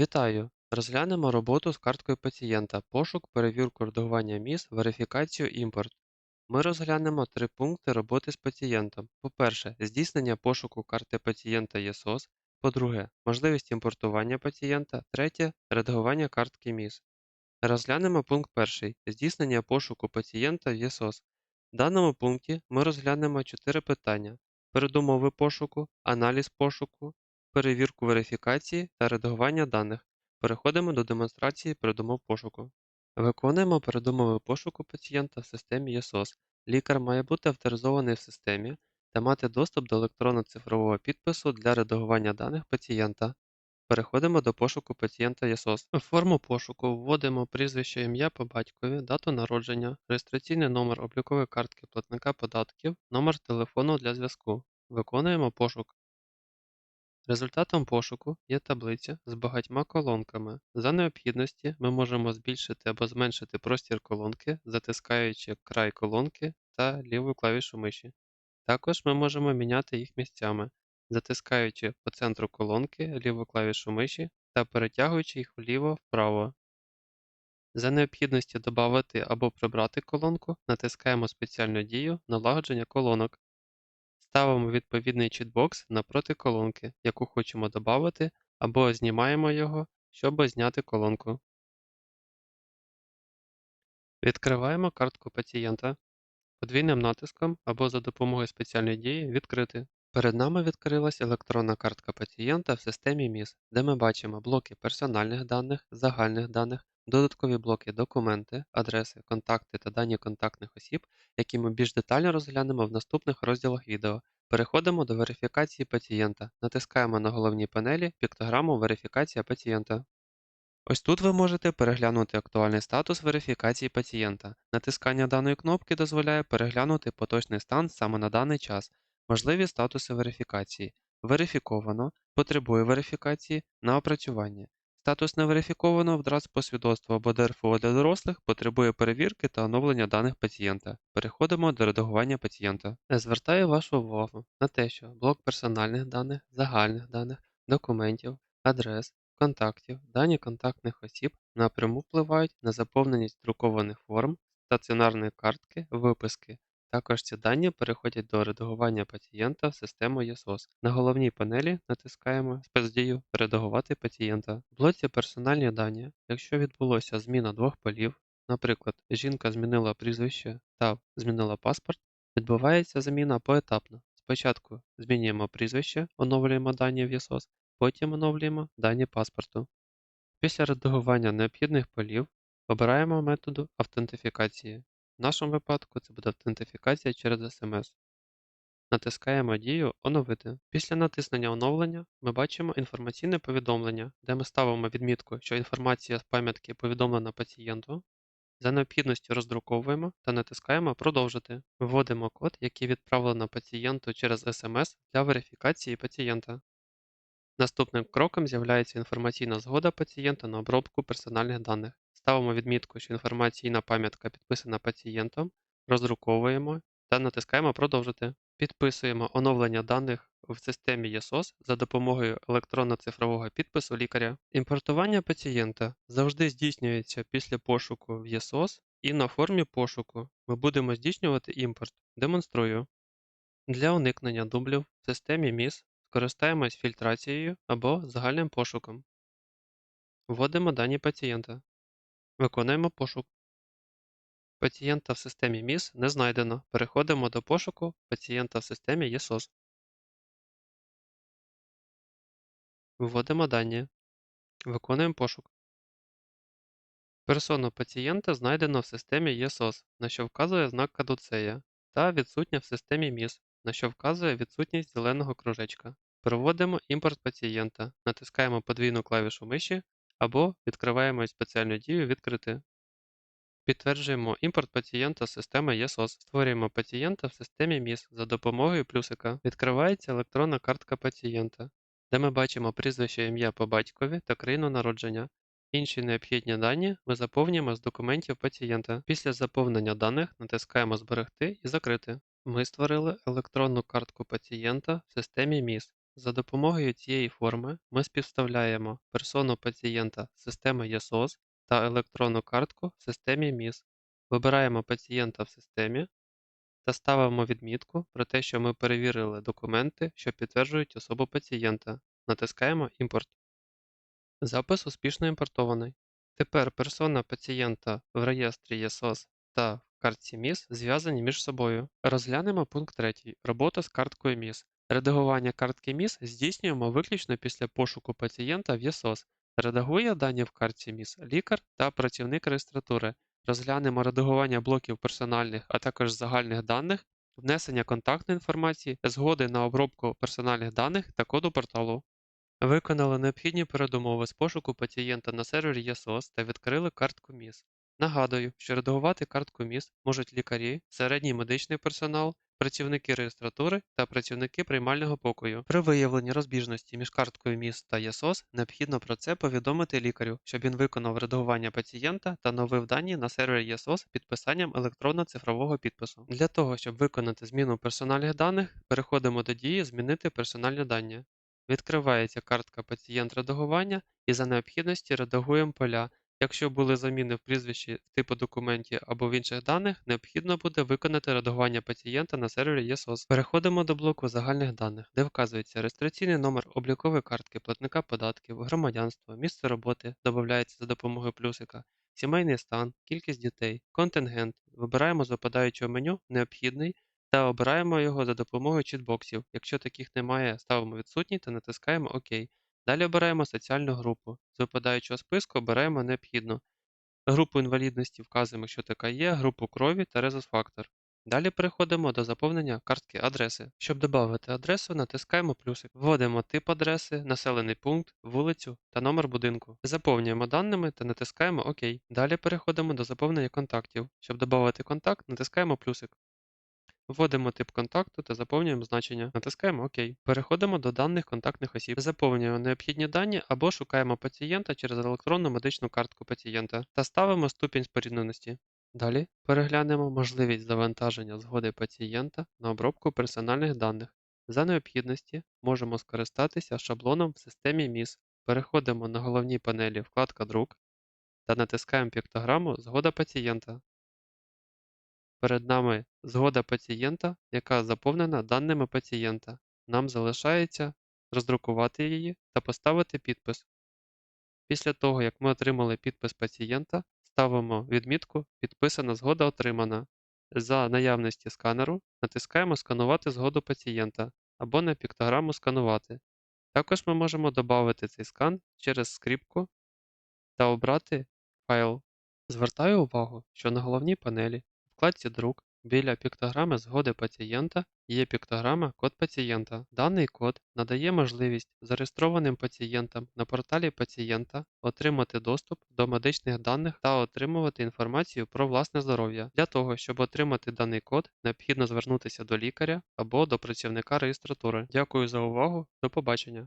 Вітаю! Розглянемо роботу з карткою пацієнта, пошук, перевірку редагування міст, верифікацію, імпорт. Ми розглянемо три пункти роботи з пацієнтом. По-перше, здійснення пошуку карти пацієнта ЄСОС. По-друге, можливість імпортування пацієнта. Третє редагування картки МІС. Розглянемо пункт перший здійснення пошуку пацієнта в ЄСОС. В даному пункті ми розглянемо чотири питання: передумови пошуку, аналіз пошуку, перевірку верифікації та редагування даних. Переходимо до демонстрації передумов пошуку. Виконуємо передумови пошуку пацієнта в системі ЄСОС. Лікар має бути авторизований в системі та мати доступ до електронно-цифрового підпису для редагування даних пацієнта. Переходимо до пошуку пацієнта ЄСОС. В форму пошуку вводимо прізвище, ім'я по батькові, дату народження, реєстраційний номер облікової картки платника податків, номер телефону для зв'язку. Виконуємо пошук. Результатом пошуку є таблиця з багатьма колонками. За необхідності ми можемо збільшити або зменшити простір колонки, затискаючи край колонки та ліву клавішу миші. Також ми можемо міняти їх місцями, затискаючи по центру колонки ліву клавішу миші та перетягуючи їх вліво-вправо. За необхідності додати або прибрати колонку, натискаємо спеціальну дію налагодження колонок. Ставимо відповідний чітбокс напроти колонки, яку хочемо додати, або знімаємо його, щоб зняти колонку. Відкриваємо картку пацієнта. Подвійним натиском або за допомогою спеціальної дії Відкрити. Перед нами відкрилась електронна картка пацієнта в системі МІС, де ми бачимо блоки персональних даних, загальних даних, додаткові блоки документи, адреси, контакти та дані контактних осіб, які ми більш детально розглянемо в наступних розділах відео. Переходимо до верифікації пацієнта. Натискаємо на головній панелі піктограму Верифікація пацієнта. Ось тут ви можете переглянути актуальний статус верифікації пацієнта. Натискання даної кнопки дозволяє переглянути поточний стан саме на даний час. Можливі статуси верифікації. Верифіковано, потребує верифікації на опрацювання. Статус не верифіковано вдраз по свідоцтву або ДРФО для дорослих потребує перевірки та оновлення даних пацієнта. Переходимо до редагування пацієнта. Звертаю вашу увагу на те, що блок персональних даних, загальних даних, документів, адрес, контактів, дані контактних осіб напряму впливають на заповненість друкованих форм, стаціонарної картки, виписки. Також ці дані переходять до редагування пацієнта в систему ЄСОС. На головній панелі натискаємо спецдію Редагувати пацієнта. В блоці Персональні дані, якщо відбулося зміна двох полів, наприклад, жінка змінила прізвище та змінила паспорт, відбувається заміна поетапно. Спочатку змінюємо прізвище, оновлюємо дані в ЄСОС, Потім оновлюємо дані паспорту. Після редагування необхідних полів обираємо методу автентифікації. В нашому випадку це буде автентифікація через SMS. Натискаємо дію Оновити. Після натиснення оновлення ми бачимо інформаційне повідомлення, де ми ставимо відмітку, що інформація з пам'ятки повідомлена пацієнту. За необхідністю роздруковуємо та натискаємо Продовжити. Вводимо код, який відправлено пацієнту через SMS для верифікації пацієнта. Наступним кроком з'являється інформаційна згода пацієнта на обробку персональних даних. Ставимо відмітку, що інформаційна пам'ятка підписана пацієнтом, роздруковуємо та натискаємо Продовжити. Підписуємо оновлення даних в системі ЄСОС за допомогою електронно-цифрового підпису лікаря. Імпортування пацієнта завжди здійснюється після пошуку в ЄСОС і на формі пошуку ми будемо здійснювати імпорт. Демонструю. Для уникнення дублів в системі МІС Скористаємось фільтрацією або загальним пошуком. Вводимо дані пацієнта. Виконуємо пошук. Пацієнта в системі МІС не знайдено. Переходимо до пошуку пацієнта в системі ЄСОС. Вводимо дані. Виконуємо пошук. Персону пацієнта знайдено в системі ЄСОС, на що вказує знак кадуцея, та відсутня в системі МІС, на що вказує відсутність зеленого кружечка. Проводимо імпорт пацієнта, натискаємо подвійну клавішу миші або відкриваємо спеціальну дію Відкрити. Підтверджуємо імпорт пацієнта з системи ЄСОС. Створюємо пацієнта в системі МІС за допомогою плюсика. Відкривається електронна картка пацієнта, де ми бачимо прізвище ім'я по батькові та країну народження. Інші необхідні дані ми заповнюємо з документів пацієнта. Після заповнення даних натискаємо Зберегти і закрити. Ми створили електронну картку пацієнта в системі МІС. За допомогою цієї форми ми співставляємо персону пацієнта з системи ЄСОС та електронну картку в системі МІС. Вибираємо пацієнта в системі та ставимо відмітку про те, що ми перевірили документи, що підтверджують особу пацієнта. Натискаємо Імпорт. Запис успішно імпортований. Тепер персона пацієнта в реєстрі ЄСОС та в картці МІС зв'язані між собою. Розглянемо пункт 3. Робота з карткою МІС. Редагування картки МІС здійснюємо виключно після пошуку пацієнта в ЄСОС. Редагує дані в картці МІС лікар та працівник реєстратури. Розглянемо редагування блоків персональних, а також загальних даних, внесення контактної інформації, згоди на обробку персональних даних та коду порталу. Виконали необхідні передумови з пошуку пацієнта на сервері ЄСОС та відкрили картку МІС. Нагадую, що редагувати картку МІС можуть лікарі, середній медичний персонал, працівники реєстратури та працівники приймального покою. При виявленні розбіжності між карткою МІС та ЄСОС необхідно про це повідомити лікарю, щоб він виконав редагування пацієнта та новив дані на сервері ЄСОС підписанням електронно-цифрового підпису. Для того, щоб виконати зміну персональних даних, переходимо до дії Змінити персональні дані. Відкривається картка пацієнт редагування і за необхідності редагуємо поля. Якщо були заміни в прізвищі, в типу документі або в інших даних, необхідно буде виконати редагування пацієнта на сервері ЄСОС. Переходимо до блоку загальних даних, де вказується реєстраційний номер облікової картки, платника податків, громадянство, місце роботи, додається за допомогою плюсика, сімейний стан, кількість дітей, контингент. Вибираємо з випадаючого меню необхідний та обираємо його за допомогою чітбоксів. Якщо таких немає, ставимо відсутній та натискаємо ОК. Далі обираємо соціальну групу. З випадаючого списку обираємо необхідну. Групу інвалідності вказуємо, що така є, групу крові та резус-фактор. Далі переходимо до заповнення картки адреси. Щоб додати адресу, натискаємо плюсик. Вводимо тип адреси, населений пункт, вулицю та номер будинку. Заповнюємо даними та натискаємо ОК. Далі переходимо до заповнення контактів. Щоб додати контакт, натискаємо плюсик. Вводимо тип контакту та заповнюємо значення. Натискаємо ОК. Переходимо до даних контактних осіб. Заповнюємо необхідні дані або шукаємо пацієнта через електронну медичну картку пацієнта та ставимо ступінь спорідненості. Далі переглянемо можливість завантаження згоди пацієнта на обробку персональних даних. За необхідності можемо скористатися шаблоном в системі МІС. Переходимо на головній панелі вкладка Друк та натискаємо піктограму Згода пацієнта. Перед нами згода пацієнта, яка заповнена даними пацієнта. Нам залишається роздрукувати її та поставити підпис. Після того, як ми отримали підпис пацієнта, ставимо відмітку Підписана згода отримана. За наявності сканеру натискаємо Сканувати згоду пацієнта або на піктограму Сканувати. Також ми можемо додати цей скан через скріпку та обрати файл. Звертаю увагу, що на головній панелі вкладці Друк біля піктограми згоди пацієнта є піктограма Код пацієнта. Даний код надає можливість зареєстрованим пацієнтам на порталі пацієнта отримати доступ до медичних даних та отримувати інформацію про власне здоров'я. Для того, щоб отримати даний код, необхідно звернутися до лікаря або до працівника реєстратури. Дякую за увагу, до побачення!